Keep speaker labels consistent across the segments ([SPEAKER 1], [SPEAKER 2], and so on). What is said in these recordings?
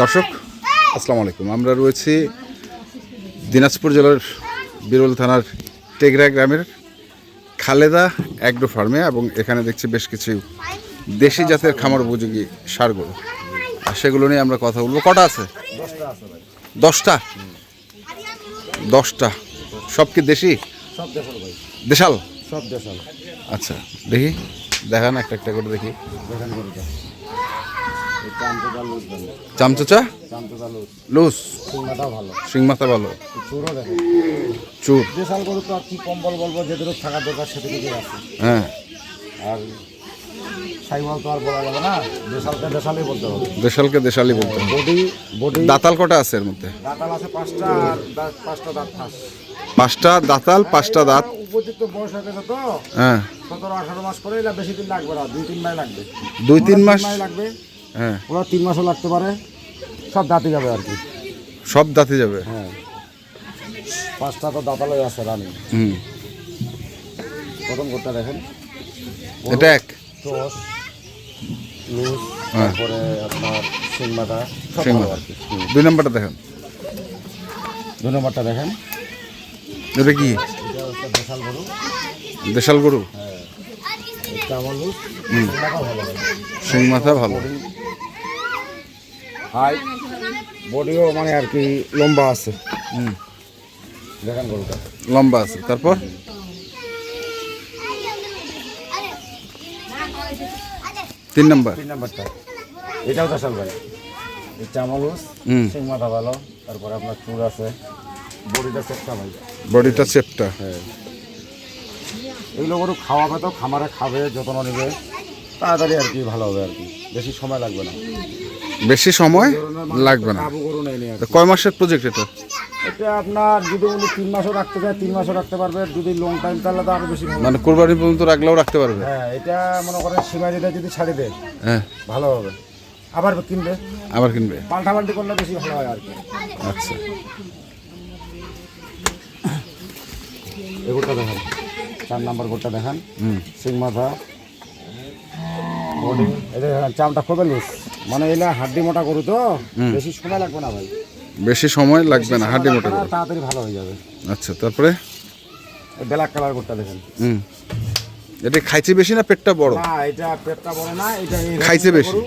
[SPEAKER 1] দর্শক আসসালামু আলাইকুম। আমরা রয়েছি দিনাজপুর জেলার বিরল থানার টেগরা গ্রামের খালেদা অ্যাগ্রো ফার্মে এবং এখানে দেখছি বেশ কিছু দেশি জাতের খামার উপযোগী সারগুলো। আর সেগুলো নিয়ে আমরা কথা বলব। কটা আছে? দশটা? দশটা। সব কি দেশি?
[SPEAKER 2] দেশাল? সব দেশাল।
[SPEAKER 1] আচ্ছা দেখি। দেখান একটা একটা করে দেখি। চামচোচা
[SPEAKER 2] লুজ ভালো।
[SPEAKER 1] শিং মাথা ভালো চুর।
[SPEAKER 2] গরু তো আর কি কম্বল বলব যেদের থাকার দরকার সেদিকে আছে।
[SPEAKER 1] হ্যাঁ।
[SPEAKER 2] আর সাইওয়াল তো আর বলা যাবে না দেশালকে দেশালই বলতে হবে।
[SPEAKER 1] দেশালকে দেশালি বলতে হবে।
[SPEAKER 2] Body body.
[SPEAKER 1] দাতাল কটা আছে এর মধ্যে?
[SPEAKER 2] দাঁতাল আছে পাঁচটা আর পাঁচটা দাঁত
[SPEAKER 1] পাঁচটা দাতাল পাঁচটা দাঁত।
[SPEAKER 2] উপযুক্ত বয়স হয়ে গেছে তো
[SPEAKER 1] হ্যাঁ।
[SPEAKER 2] সতেরো আঠারো মাস করে এলা বেশি দিন লাগবে না দুই তিন মাস লাগবে।
[SPEAKER 1] দুই তিন মাস?
[SPEAKER 2] লাগবে।
[SPEAKER 1] হ্যাঁ।
[SPEAKER 2] ওরা তিন মাসও লাগতে পারে। সব দাঁতে যাবে আর কি।
[SPEAKER 1] সব দাঁতে যাবে?
[SPEAKER 2] হ্যাঁ। পাঁচটা তো দাঁতালই আছে রানি।
[SPEAKER 1] হুম।
[SPEAKER 2] প্রথম করতে দেখেন।
[SPEAKER 1] এটা এক?
[SPEAKER 2] টস লুজ
[SPEAKER 1] হ্যাঁ।
[SPEAKER 2] তারপরে আপনার সিংমাটা সব ভালো আর কি।
[SPEAKER 1] দুই নম্বরটা দেখেন।
[SPEAKER 2] দুই নম্বরটা দেখেন।
[SPEAKER 1] এটা কি?
[SPEAKER 2] এটা দেশাল গরু।
[SPEAKER 1] দেশাল গরু? শিং মাথা ভালো
[SPEAKER 2] হাই। বডিও মানে আর কি লম্বা আছে।
[SPEAKER 1] হুম।
[SPEAKER 2] দেখেন গরুটা।
[SPEAKER 1] লম্বা আছে। তারপর? তিন নম্বর।
[SPEAKER 2] তিন নম্বরটা। এটাও দেশাল ভাই এই চামলুস
[SPEAKER 1] হুম।
[SPEAKER 2] সিংমাটা ভালো। তারপরে আপনার চুর আছে। বডিটা চেষ্টা ভাই
[SPEAKER 1] বডিটা চেপটা
[SPEAKER 2] হ্যাঁ। এগুলো গরু খাওয়াবে তো খামারে খাবে যত্ন নেবে। তাড়াতাড়ি আর কি ভালো হবে আর কি। বেশি সময় লাগবে না।
[SPEAKER 1] বেশি সময় লাগবে না।
[SPEAKER 2] গরু নেই।
[SPEAKER 1] কয় মাসের প্রজেক্ট এটা?
[SPEAKER 2] এটা আপনার যদি উনি তিন মাসও রাখতে চায় তিন মাসও রাখতে পারবে। যদি লং টাইম তাহলে তো আরও বেশি
[SPEAKER 1] মানে কোরবানি পর্যন্ত রাখলেও রাখতে পারবে?
[SPEAKER 2] হ্যাঁ এটা মনে করেন সীমারিটা যদি ছাড়ি দেয়
[SPEAKER 1] হ্যাঁ।
[SPEAKER 2] ভালো হবে। আবার কিনবে?
[SPEAKER 1] আবার কিনবে?
[SPEAKER 2] পাল্টাপাল্টি করলে বেশি ভালো হয় আর কি।
[SPEAKER 1] আচ্ছা।
[SPEAKER 2] এগুলো দেখান চার নাম্বার গোটা দেখান।
[SPEAKER 1] হুম।
[SPEAKER 2] সিং মাথা। বডি এটা দেখেন চামটা খুবই লুজ মানে এলা হাড্ডি মোটা করু তো বেশি সময় লাগবে না ভাই।
[SPEAKER 1] বেশি সময় লাগবে না হাড্ডি মোটা
[SPEAKER 2] তাড়াতাড়ি ভালো হয়ে যাবে।
[SPEAKER 1] আচ্ছা তারপরে?
[SPEAKER 2] ব্ল্যাক কালার গোটা দেখেন।
[SPEAKER 1] হুম। এটা খাইছে বেশি না পেটটা বড়?
[SPEAKER 2] না এটা পেটটা বড় না এটা
[SPEAKER 1] খাইছে বেশি।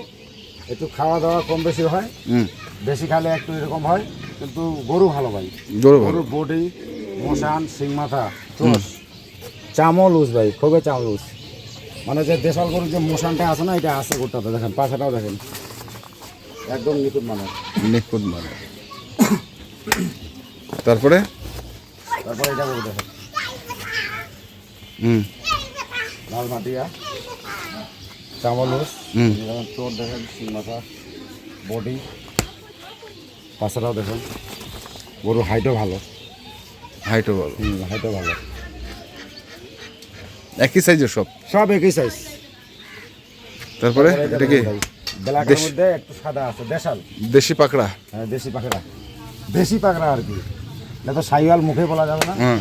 [SPEAKER 2] একটু খাওয়া দাওয়া কম বেশি হয়।
[SPEAKER 1] হুম।
[SPEAKER 2] বেশি খালে একটু এরকম হয় কিন্তু গরু ভালো ভাই।
[SPEAKER 1] গরু
[SPEAKER 2] গরুর বডি মশান সিং মাথা চোষ। চামও লুজ ভাই খুবই চাম লুজ। মানে যে দেশাল গরুর যে মশানটা আছে না এটা আছে গোটাতে দেখেন পাখাটাও দেখেন। একদম নিখুঁত মানে
[SPEAKER 1] নিখুঁত মানে তারপরে?
[SPEAKER 2] তারপরে এটা গরু দেখেন।
[SPEAKER 1] হুম।
[SPEAKER 2] লাল মাটিয়া চামও লুজ।
[SPEAKER 1] হুম।
[SPEAKER 2] চোর দেখেন সিং মাথা বডি। পাশাটাও দেখেন। গরুর হাইটও ভালো।
[SPEAKER 1] হাইটও ভালো।
[SPEAKER 2] হুম হাইটও ভালো।
[SPEAKER 1] একই সাইজের সব?
[SPEAKER 2] সব একই সাইজ
[SPEAKER 1] তারপরে এটা কি?
[SPEAKER 2] ব্ল্যাকের মধ্যে একটু সাদা আছে দেশাল।
[SPEAKER 1] দেশি পাকড়া?
[SPEAKER 2] হ্যাঁ দেশি দেশি পাখরা আর কি। না তো সাইওয়াল মুখে বলা যাবে না।
[SPEAKER 1] হ্যাঁ।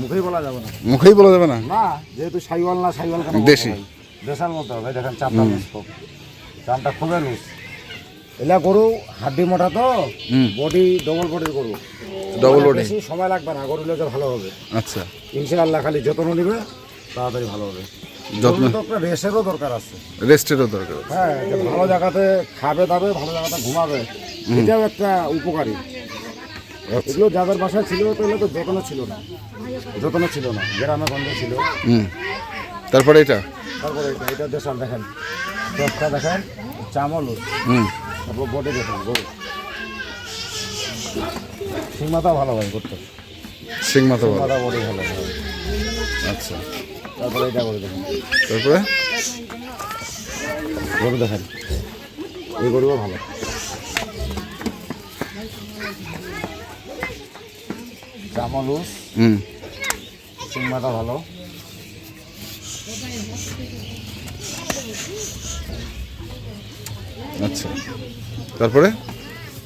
[SPEAKER 2] মুখেই বলা যাবে না।
[SPEAKER 1] মুখেই বলা যাবে না?
[SPEAKER 2] না যেহেতু সাইওয়াল না সাইওয়াল কেন
[SPEAKER 1] দেশি।
[SPEAKER 2] দেশাল মতো হবে। দেখেন লুজ চামটা খুবই লুজ। এলা গরু হাড্ডি মোটা তো। বডি ডবল বডির গরু।
[SPEAKER 1] Double
[SPEAKER 2] মানে বেশি সময় লাগবে না গরু যে ভালো হবে।
[SPEAKER 1] আচ্ছা।
[SPEAKER 2] ইনশাআল্লাহ খালি যত্ন নিবে তাড়াতাড়ি ভালো হবে।
[SPEAKER 1] যত্ন
[SPEAKER 2] রেসেরও দরকার আছে।
[SPEAKER 1] রেস্টেরও দরকার
[SPEAKER 2] হ্যাঁ ভালো জায়গাতে খাবে দাবে ভালো জায়গাতে ঘুমাবে এটাও একটা উপকারী।
[SPEAKER 1] আচ্ছা।
[SPEAKER 2] এগুলো যাদের বাসায় ছিল তো এগুলো তো যত্ন ছিল না। যত্ন ছিল না গ্রামে গঞ্জে ছিল।
[SPEAKER 1] তারপরে এটা?
[SPEAKER 2] তারপরে এটা এটা দেশাল দেখেন। চোখটা দেখেন চামল।
[SPEAKER 1] হুম।
[SPEAKER 2] তারপর বডি দেখেন গরু। সিংমাতা ভালো হয় করতে।
[SPEAKER 1] শিং মাথা ভালো।
[SPEAKER 2] সিংমাতা বডি ভালো হয়।
[SPEAKER 1] আচ্ছা।
[SPEAKER 2] তারপরে এটা করে দেখেন।
[SPEAKER 1] তারপরে?
[SPEAKER 2] গরু দেখেন। এই গরুও ভালো। চামলুস।
[SPEAKER 1] হুম।
[SPEAKER 2] সিংমাটা ভালো।
[SPEAKER 1] আচ্ছা। তারপরে?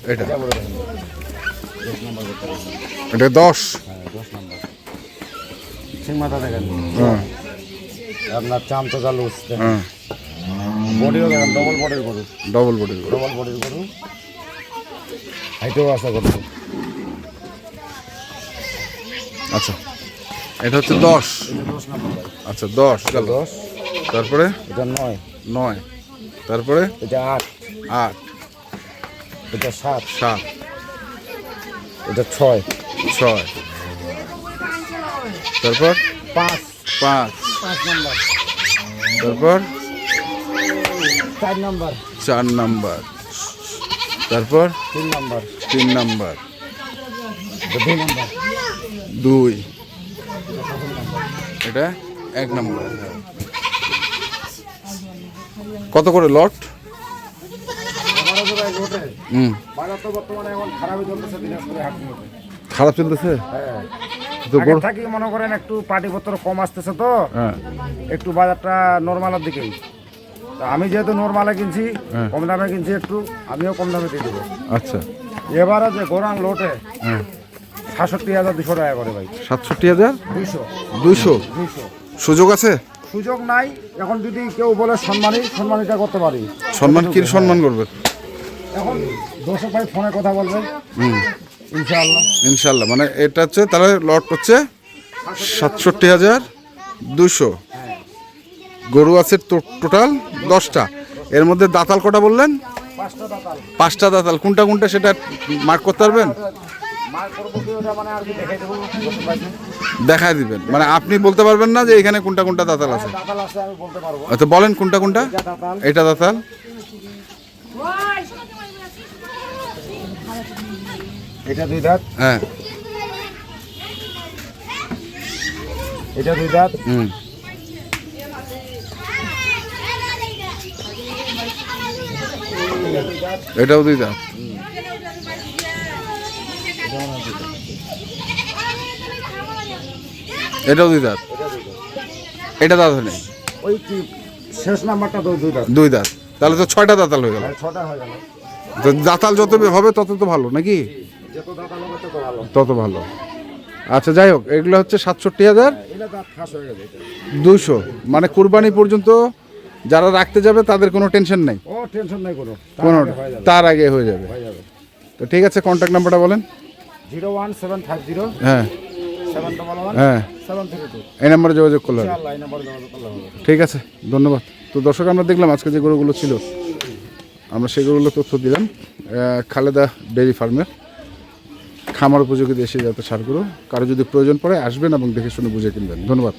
[SPEAKER 1] এটা।
[SPEAKER 2] এটা দশ? দেখেন হ্যাঁ দশ নম্বর। সিংমাটা
[SPEAKER 1] হ্যাঁ।
[SPEAKER 2] আপনার চামচা লুজ
[SPEAKER 1] হ্যাঁ।
[SPEAKER 2] বডিও দেখেন ডবল বডির গরু।
[SPEAKER 1] ডবল বডির
[SPEAKER 2] ডবল বডির গরু। হাইটেও আছে গরু।
[SPEAKER 1] আচ্ছা এটা হচ্ছে দশ। আচ্ছা দশ গেল
[SPEAKER 2] দশ।
[SPEAKER 1] তারপরে?
[SPEAKER 2] এটা নয়।
[SPEAKER 1] নয়। তারপরে?
[SPEAKER 2] এটা আট।
[SPEAKER 1] আট।
[SPEAKER 2] এটা সাত।
[SPEAKER 1] সাত।
[SPEAKER 2] এটা ছয়।
[SPEAKER 1] ছয়। তারপর?
[SPEAKER 2] পাঁচ।
[SPEAKER 1] পাঁচ।
[SPEAKER 2] পাঁচ নম্বর।
[SPEAKER 1] তারপর?
[SPEAKER 2] চার নম্বর।
[SPEAKER 1] চার নাম্বার। তারপর?
[SPEAKER 2] তিন নম্বর।
[SPEAKER 1] তিন নাম্বার।
[SPEAKER 2] দুই নম্বর।
[SPEAKER 1] দুই। এটা এক নম্বর। কত করে লট
[SPEAKER 2] এবারে তো ভাই লোটে
[SPEAKER 1] হুম
[SPEAKER 2] বাজার তো বর্তমানে এখন খারাপই চলতেছে দিনাজপুরে হাট
[SPEAKER 1] খারাপ চলতেছে?
[SPEAKER 2] হ্যাঁ। থাকি মনে করেন একটু পাটিপত্র কম আসতেছে তো
[SPEAKER 1] হ্যাঁ।
[SPEAKER 2] একটু বাজারটা নর্মালের দিকেই। তো আমি যেহেতু নর্মালে কিনছি
[SPEAKER 1] হ্যাঁ।
[SPEAKER 2] কম দামে কিনছি একটু আমিও কম দামে দিয়ে দেবো।
[SPEAKER 1] আচ্ছা।
[SPEAKER 2] এবারে যে গোরান লোটে সাতষট্টি হাজার দুশো টাকা করে ভাই।
[SPEAKER 1] সাতষট্টি হাজার?
[SPEAKER 2] দুইশো?
[SPEAKER 1] দুইশো। সুযোগ আছে?
[SPEAKER 2] সুযোগ নাই এখন যদি কেউ বলে সম্মানী সম্মানিটা করতে পারি।
[SPEAKER 1] সম্মান কি সম্মান করবে?
[SPEAKER 2] এখন দর্শক ভাই ফোনে কথা বলবে। ইনশাআল্লাহ।
[SPEAKER 1] ইনশাল্লাহ মানে এটা হচ্ছে তাহলে লট হচ্ছে সাতষট্টি হাজার দুশো গরু আছে টোটাল দশটা। এর মধ্যে দাতাল কটা বললেন?
[SPEAKER 2] পাঁচটা দাতাল।
[SPEAKER 1] কোনটা কোনটা সেটা মার্ক করতে পারবেন?
[SPEAKER 2] মানে।
[SPEAKER 1] দেখায় দিবেন। মানে আপনি বলতে পারবেন না যে এখানে কোনটা কোনটা দাতাল আছে?
[SPEAKER 2] পারব।
[SPEAKER 1] আচ্ছা বলেন কোনটা কোনটা?
[SPEAKER 2] এটা দাতাল।
[SPEAKER 1] এটা
[SPEAKER 2] দুই দাঁত?
[SPEAKER 1] হ্যাঁ।
[SPEAKER 2] এটা দুই দাঁত?
[SPEAKER 1] হুম। এটাও দুই দাঁত। এটাও দুই দাঁত। এটা দাঁত নেই
[SPEAKER 2] ওই কি শেষ নাম্বারটা দুই দাঁত।
[SPEAKER 1] দুই দাঁত। তাহলে তো ছয়টা দাঁতাল হয়ে গেল।
[SPEAKER 2] হ্যাঁ, ছটা হয়ে গেল।
[SPEAKER 1] দাঁতাল যত হবে তত তো ভালো নাকি?
[SPEAKER 2] তত ভালো।
[SPEAKER 1] আচ্ছা যাই হোক এগুলো হচ্ছে সাতষট্টি হাজার
[SPEAKER 2] হয়ে।
[SPEAKER 1] দুশো মানে কুরবানি পর্যন্ত যারা রাখতে যাবে তাদের কোনো টেনশন নেই?
[SPEAKER 2] কোনো। তার আগে হয়ে যাবে।
[SPEAKER 1] তো ঠিক আছে কন্ট্যাক্ট নাম্বারটা বলেন।
[SPEAKER 2] Zero one seven five zero
[SPEAKER 1] হ্যাঁ। হ্যাঁ। এই নাম্বারে যোগাযোগ করলে ঠিক আছে ধন্যবাদ। তো দর্শক আমরা দেখলাম আজকে যে গরুগুলো ছিল আমরা সেই গরুগুলো তথ্য দিলাম খালেদা ডেয়ারি ফার্মের। খামার উপযোগী দেশে যাতে সারগুলো কারও যদি প্রয়োজন পড়ে আসবেন এবং দেখে শুনে বুঝে কিনবেন। ধন্যবাদ।